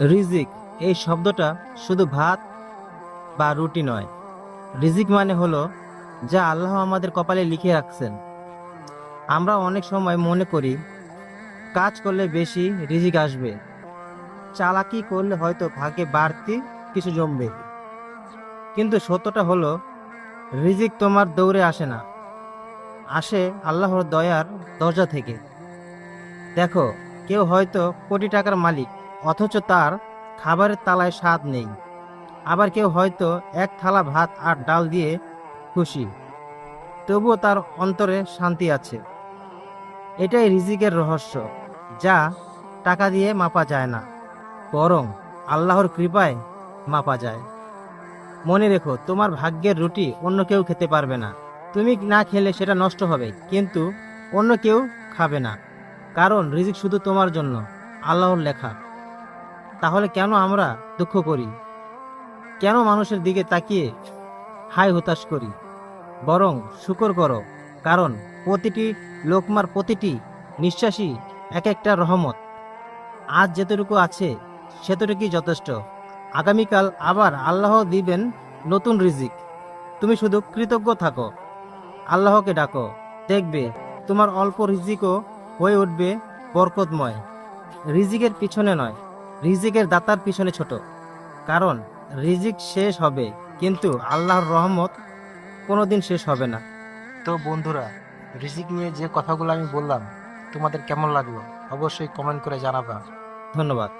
রিজিক, এই শব্দটা শুধু ভাত বা রুটি নয়। রিজিক মানে হলো যা আল্লাহ আমাদের কপালে লিখে রাখছেন। আমরা অনেক সময় মনে করি, কাজ করলে বেশি রিজিক আসবে, চালাকি করলে হয়তো ভাগ্যে বাড়তি কিছু জমবে। কিন্তু সত্যটা হলো, রিজিক তোমার দৌড়ে আসে না, আসে আল্লাহর দয়ার দরজা থেকে। দেখো, কেউ হয়তো কোটি টাকার মালিক অথচ তার খাবারের তালায় স্বাদ নেই। আবার কেউ হয়তো এক থালা ভাত আর ডাল দিয়ে খুশি। তবুও তার অন্তরে শান্তি আছে। এটাই রিজিকের রহস্য, যা টাকা দিয়ে মাপা যায় না, বরং আল্লাহর কৃপায় মাপা যায়। মনে রেখো, তোমার ভাগ্যের রুটি অন্য কেউ খেতে পারবে না। তুমি না খেলে সেটা নষ্ট হবে, কিন্তু অন্য কেউ খাবে না। কারণ রিজিক শুধু তোমার জন্য, আল্লাহর লেখা। তাহলে কেন আমরা দুঃখ করি? কেন মানুষের দিকে তাকিয়ে হাই হতাশ করি? বরং শুকর করো, কারণ প্রতিটি লোকমার প্রতিটি নিঃশ্বাসই এক একটা রহমত। আজ যেতটুকু আছে, সেতটুকুই যথেষ্ট। আগামীকাল আবার আল্লাহ দিবেন নতুন রিজিক। তুমি শুধু কৃতজ্ঞ থাকো। আল্লাহকে ডাকো। দেখবে, তোমার অল্প রিজিকও হয়ে উঠবে বরকতময়। রিজিকের পিছনে নয় রিজিকের দাতার পিছনে ছোট। কারণ রিজিক শেষ হবে কিন্তু আল্লাহর রহমত কোনোদিন শেষ হবে না। তো বন্ধুরা রিজিক নিয়ে যে কথাগুলো আমি বললাম তোমাদের কেমন লাগল? অবশ্যই কমেন্ট করে জানাবা। ধন্যবাদ।